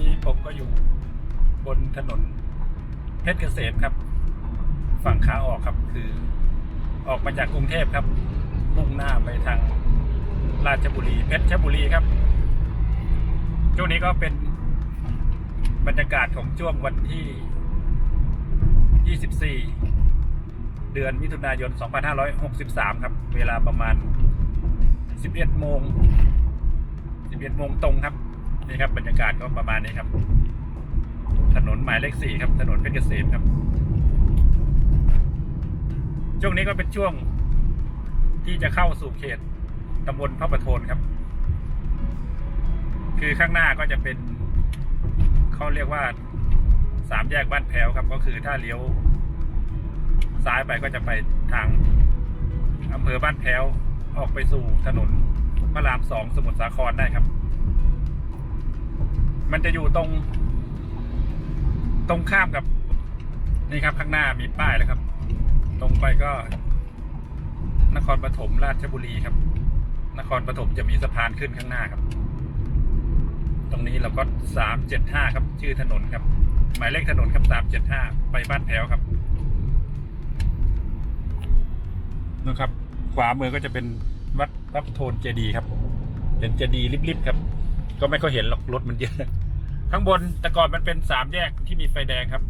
นี้ผมก็อยู่บนถนนเพชรเกษมครับ ฝั่งขาออกครับคือออกมาจากกรุงเทพครับ มุ่งหน้าไปทางราชบุรีเพชรบุรีครับ ช่วงนี้ก็เป็นบรรยากาศของช่วงวันที่ 24 เดือนมิถุนายน 2563 ครับ เวลาประมาณ 11โมง 11โมงตรงครับ นี่ครับบรรยากาศก็ประมาณนี้ครับ ถนนหมายเลข4ครับ ถนนเพชรเกษมครับ ช่วงนี้ก็เป็นช่วงที่จะเข้าสู่เขตตำบลพระประโทนครับ คือข้างหน้าก็จะเป็นเขาเรียกว่าสามแยกบ้านแพ้วครับ ก็คือถ้าเลี้ยว ซ้ายไปก็จะไปทางอำเภอบ้านแพ้วออกไปสู่ถนนพระรามสองสมุทรสาครได้ครับ มันจะอยู่ตรง ตรงข้ามกับ นี่ครับข้างหน้ามีป้ายแล้วครับ ตรงไปก็ นครปฐมราชบุรีครับ นครปฐมจะมีสะพานขึ้นข้างหน้าครับ ตรงนี้เราก็สามเจ็ดห้าครับ ชื่อถนนครับ หมายเลขถนนครับสามเจ็ดห้าไปบ้านแพ้วครับนะครับขวามือก็จะเป็นวัดพระโทนเจดีครับ เป็นเจดีย์ริบๆครับ ก็ไม่ค่อยเห็นหรอกรถมันเยอะ ข้างบนแต่ก่อนมันเป็นสามแยกที่มีไฟแดงครับ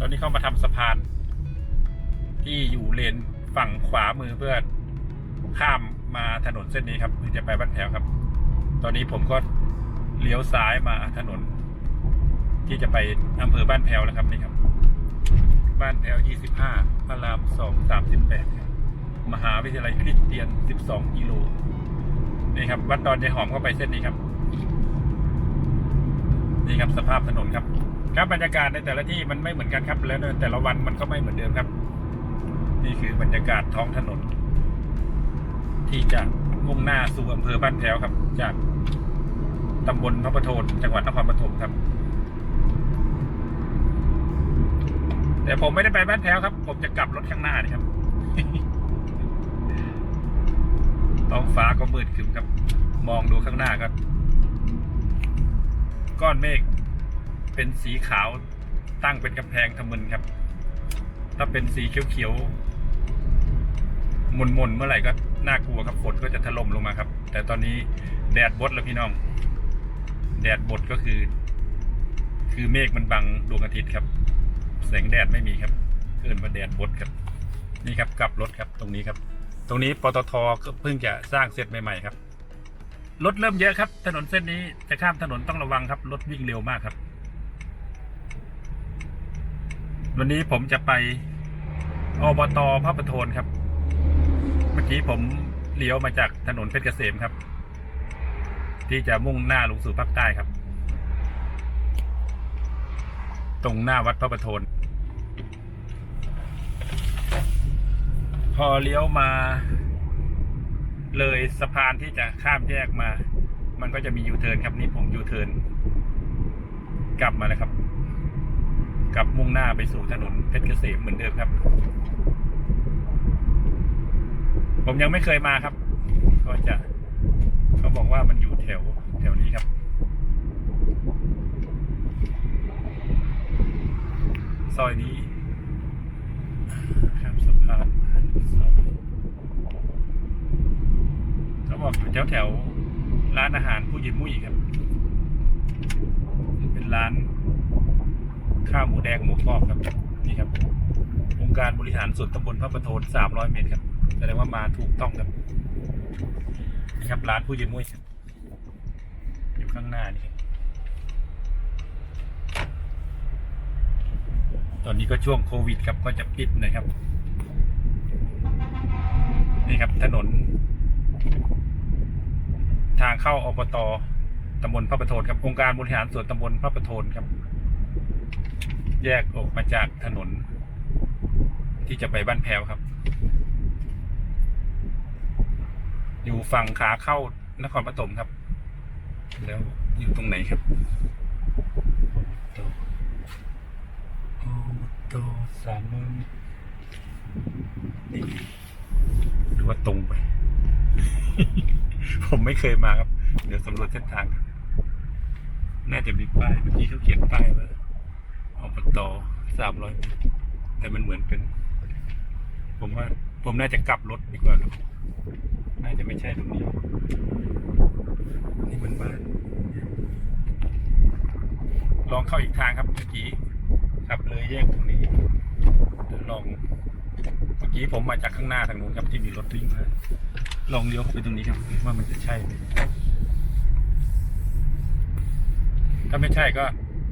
ตอนนี้เข้ามาทำสะพาน ที่อยู่เลนฝั่งขวามือเพื่อข้ามมาถนนเส้นนี้ครับเพื่อจะไปบ้านแถวครับ ตอนนี้ผมก็เลี้ยวซ้ายมาถนน ที่จะไปอำเภอบ้านแพวแล้วครับนี่ครับ บ้านแพ้ว25พระราม2 38ครับมหาวิทยาลัยคริสเตียน12กิโลนี่ครับ วัดดอนยายหอมก็ไปเส้นนี้ครับ นี่ครับสภาพถนนครับ ครับบรรยากาศในแต่ละที่มันไม่เหมือนกันครับ แล้วในแต่ละวันมันก็ไม่เหมือนเดิมครับ นี่คือบรรยากาศท้องถนน ที่จะมุ่งหน้าสู่อำเภอบ้านแพ้วครับ จากตำบลพระประโทนจังหวัดนครปฐมครับ แต่ผมไม่ได้ไปบ้านแพ้วครับ ผมจะกลับรถข้างหน้านี่ครับท้องฟ้าก็มืดครึ้มครับ มองดูข้างหน้าครับ ก้อนเมฆเป็นสีขาวตั้งเป็นกำแพงทะมึนครับ ถ้าเป็นสีเขียวๆมนๆเมื่อไหร่ก็น่ากลัวครับฝนก็จะถล่มลงมาครับ แต่ตอนนี้แดดบดแล้วพี่น้อง แดดบดก็คือ คือเมฆมันบังดวงอาทิตย์ครับ แสงแดดไม่มีครับเกินมาแดดบดครับนี่ครับกลับรถครับตรงนี้ครับ ตรงนี้ปตทก็เพิ่งจะสร้างเสร็จใหม่ๆครับ รถเริ่มเยอะครับ ถนนเส้นนี้จะข้ามถนนต้องระวังครับรถวิ่งเร็วมากครับ วันนี้ผมจะไปอบตพระประโทนครับ เมื่อกี้ผมเลี้ยวมาจากถนนเพชรเกษมครับ ที่จะมุ่งหน้าลงสู่ภาคใต้ครับ ตรงหน้าวัดพระประโทนพอเลี้ยวมา เลยสะพานที่จะข้ามแยกมา มันก็จะมียูเทิร์นครับนี่ผมยูเทิร์นกลับมาแล้วครับกลับมุ่งหน้าไปสู่ถนนเพชรเกษมเหมือนเดิมครับ ผมยังไม่เคยมาครับ ก็จะเขาบอกว่ามันอยู่แถวแถวนี้ครับ ซอยนี้ข้ามสะพานซอย เขาบอกอยู่แถวแถวๆร้านอาหารผู้หญิงมุ้ยครับ เป็นร้านข้าวหมูแดงหมูกรอบครับนี่ครับองค์การบริหารส่วนตำบลพระประโทน300เมตรครับแสดงว่ามาถูกต้องครับนี่ครับร้านผู้หญิงมุ้ยครับอยู่ข้างหน้านี่ครับตอนนี้ก็ช่วงโควิดครับก็จะปิดนะครับ นี่ครับถนน ทางเข้าอบตตำบลพระประโทนครับองค์การบริหารส่วนตำบลพระประโทนครับ แยกออกมาจากถนน ที่จะไปบ้านแพ้วครับ อยู่ฝั่งขาเข้านครปฐมครับ แล้วอยู่ตรงไหนครับโอ้โตสามมือนี่หรือว่าตรงไป ผมไม่เคยมาครับ เดี๋ยวสำรวจเส้นทาง น่าจะมีป้ายเมื่อกี้เขาเขียนป้ายว่าอบตสามร้อยแต่มันเหมือนเป็น ผมว่า ผมน่าจะกลับรถดีกว่าครับ น่าจะไม่ใช่ตรงนี้ นี่มันบ้าน ลองเข้าอีกทางครับเมื่อกี้ขับเลยแยกตรงนี้ลอง อกี้ผมมาจากข้างหน้าทางนู้นครับที่มีรถวิ่งมาลองเลี้ยวเข้าไปตรงนี้ครับว่ามันจะใช่ไหมถ้าไม่ใช่ก็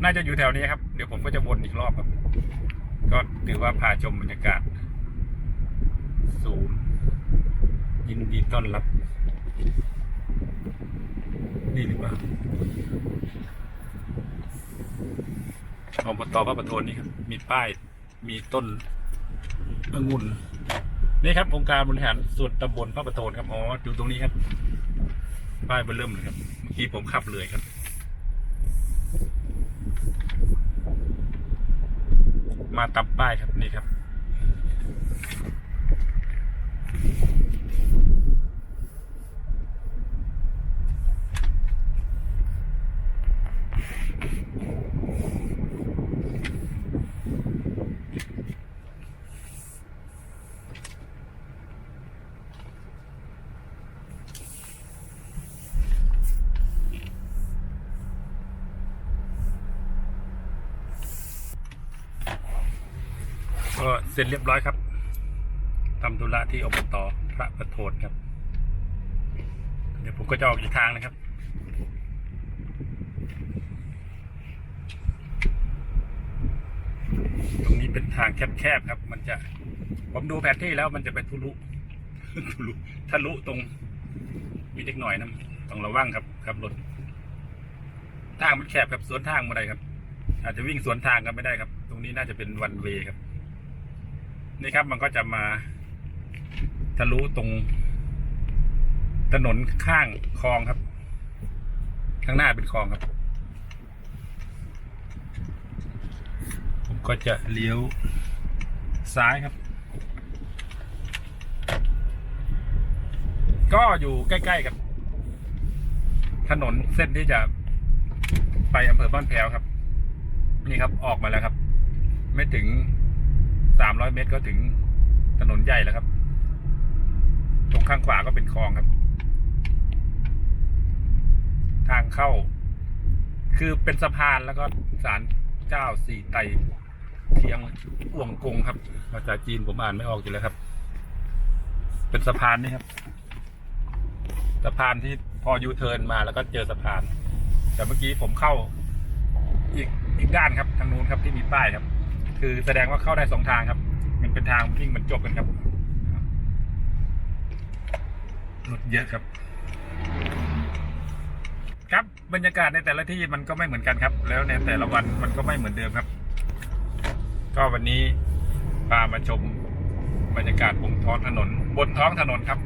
น่าจะอยู่แถวนี้ครับ เดี๋ยวผมก็จะวนอีกรอบครับ ก็ถือว่าพาชมบรรยากาศศูนย์ยินดีต้อนรับ นี่หรือเปล่าอบตพระประโทนนี่ครับ มีป้ายมีต้น องุ่นนี่ครับองค์การบริหารส่วนตำบลพระประโทนครับอ๋ออยู่ตรงนี้ครับป้ายเบอร์เริ่มเลยครับเมื่อกี้ผมขับเลยครับมาตับป้ายครับนี่ครับ ก็เสร็จเรียบร้อยครับทำธุระที่อบตพระประโทนครับ เดี๋ยวผมก็จะออกอีกทางนะครับตรงนี้เป็นทางแคบๆครับ มันจะ ผมดูแผนที่แล้วมันจะเป็นทุลุทุลุทะลุตรงมีเล็กหน่อยนะต้องระวังครับครับรถทางมันแคบครับสวนทางม่ได้ครับ อาจจะวิ่งสวนทางกันไม่ได้ครับ ตรงนี้น่าจะเป็นวันเวครับ นี่ครับมันก็จะมาทะลุตรงถนนข้างคลองครับ ข้างหน้าเป็นคลองครับ ผมก็จะเลี้ยวซ้ายครับ ก็อยู่ใกล้ๆกับ ถนนเส้นที่จะไปอำเภอบ้านแพ้วครับ นี่ครับออกมาแล้วครับ ไม่ถึง สามร้อยเมตรก็ถึงถนนใหญ่แล้วครับ ตรงข้างขวาก็เป็นคลองครับ ทางเข้า คือเป็นสะพานแล้วก็ศาลเจ้าสี่ไตเทียงอ่วงกงครับ ภาษาจีนผมอ่านไม่ออกอยู่แล้วครับ เป็นสะพานนี่ครับ สะพานที่พอยูเทิร์นมาแล้วก็เจอสะพาน แต่เมื่อกี้ผมเข้าอีกอีกด้านครับทางนู้นครับที่มีป้ายครับ คือแสดงว่าเข้าได้สองทางครับ มันเป็นทางวิ่งบรรจบกันครับรถเยอะครับ ครับบรรยากาศในแต่ละที่มันก็ไม่เหมือนกันครับ แล้วในแต่ละวันมันก็ไม่เหมือนเดิมครับ ก็วันนี้พามาชมบรรยากาศบนท้องถนน บนท้องถนนครับ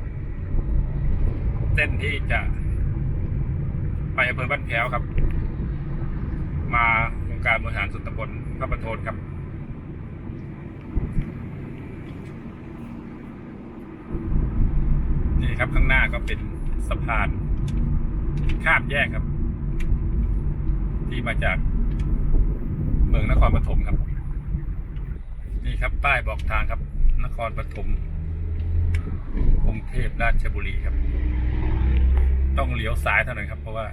เส้นที่จะ ไปอำเภอบ้านแพ้วครับ มาองค์การบริหารส่วนตำบลพระประโทนครับ นี่ครับข้างหน้าก็เป็นสะพาน ข้ามแยกครับ ที่มาจากเมืองนครปฐมครับ นี่ครับป้ายบอกทางครับ นครปฐมกรุงเทพราชบุรีครับ ต้องเลี้ยวซ้ายเท่านั้นครับ เพราะว่า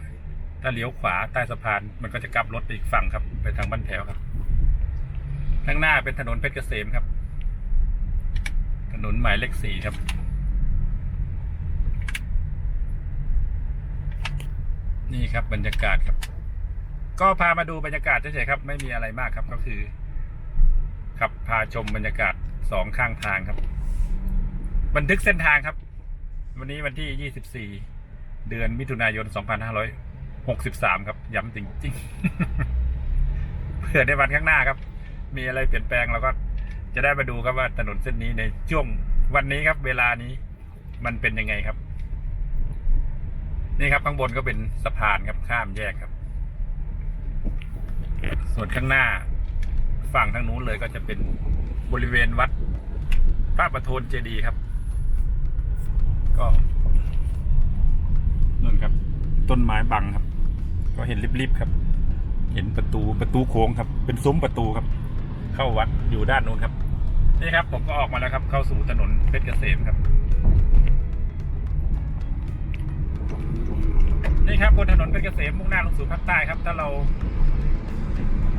ถ้าเลี้ยวขวาใต้สะพานมันก็จะกลับรถไปอีกฝั่งครับ ไปทางบ้านแถวครับข้างหน้าเป็นถนนเพชรเกษมครับ ถนนหมายเลขสี่ครับ นี่ครับบรรยากาศครับ ก็พามาดูบรรยากาศเฉยๆครับ ไม่มีอะไรมากครับก็คือขับพาชมบรรยากาศสองข้างทางครับ บันทึกเส้นทางครับ วันนี้วันที่24เดือนมิถุนายน2563ครับ ย้ำจริงๆเผื่อในวันข้างหน้าครับ มีอะไรเปลี่ยนแปลงเราก็จะได้มาดูครับว่าถนนเส้นนี้ในช่วงวันนี้ครับ เวลานี้มันเป็นยังไงครับ นี่ครับข้างบนก็เป็นสะพานครับข้ามแยกครับ ส่วนข้างหน้า ฝั่งทางนู้นเลยก็จะเป็นบริเวณวัดพระประโทนเจดีครับ ก็นู่นครับ ต้นไม้บังครับ ก็เห็นริบๆครับ เห็นประตูประตูโค้งครับ เป็นซุ้มประตูครับ เข้าวัดอยู่ด้านนู้นครับ นี่ครับ ผมก็ออกมาแล้วครับ เข้าสู่ถนนเพชรเกษมครับ นี่ครับบนถนนเพชรเกษมมุ่งหน้าลงสู่ภาคใต้ครับ ถ้าเรา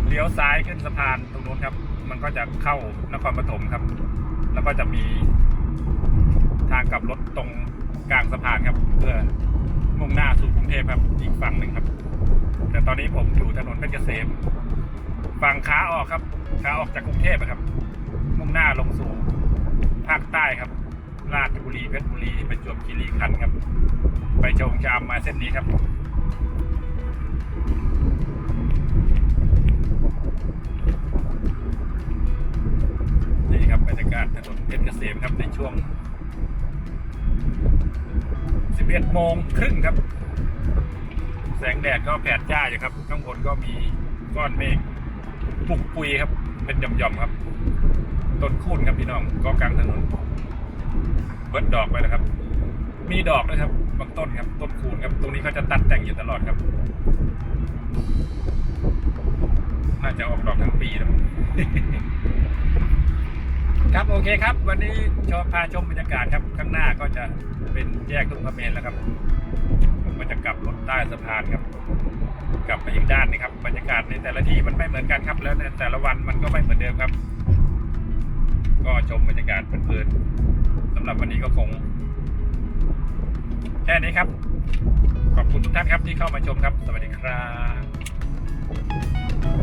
เลี้ยวซ้ายขึ้นสะพานตรงนู้นครับ มันก็จะเข้านครปฐมครับ แล้วก็จะมีทางกลับรถตรงกลางสะพานครับ เพื่อมุ่งหน้าสู่กรุงเทพครับอีกฝั่งหนึ่งครับ แต่ตอนนี้ผมอยู่ถนนเพชรเกษมฝั่งขาออกครับขาออกจากกรุงเทพครับ มุ่งหน้าลงสู่ภาคใต้ครับ ราชบุรีเพชรบุรีประจวบคีรีขันธ์ครับ ไปชมชามมาเส้นนี้ครับนี่ครับบรรยากาศถนนเพชรเกษมครับในช่วง 11โมงครึ่งครับ แสงแดดก็แผดจ้าอยู่ครับ ข้างบนก็มีก้อนเมฆปุกปุยครับ เป็นหย่อมๆครับ ต้นคูนครับพี่น้องก็กลางถนน เบิดดอกไปแล้วครับ มีดอกนะครับบางต้นครับต้นคูนครับ ตรงนี้เขาจะตัดแต่งอยู่ตลอดครับ น่าจะออกดอกทั้งปีนะครับโอเคครับ วันนี้ชมพาชมบรรยากาศครับ ข้างหน้าก็จะเป็นแยกทุ่งพระเมนแล้วครับผมก็จะกลับรถใต้สะพานครับ กลับไปอีกด้านนะครับ บรรยากาศในแต่ละที่มันไม่เหมือนกันครับ แล้วในแต่ละวันมันก็ไม่เหมือนเดิมครับ ก็ชมบรรยากาศเพลินๆำหรับวันนี้ก็คง แค่นี้ครับ ขอบคุณทุกท่านครับที่เข้ามาชมครับ สวัสดีครับ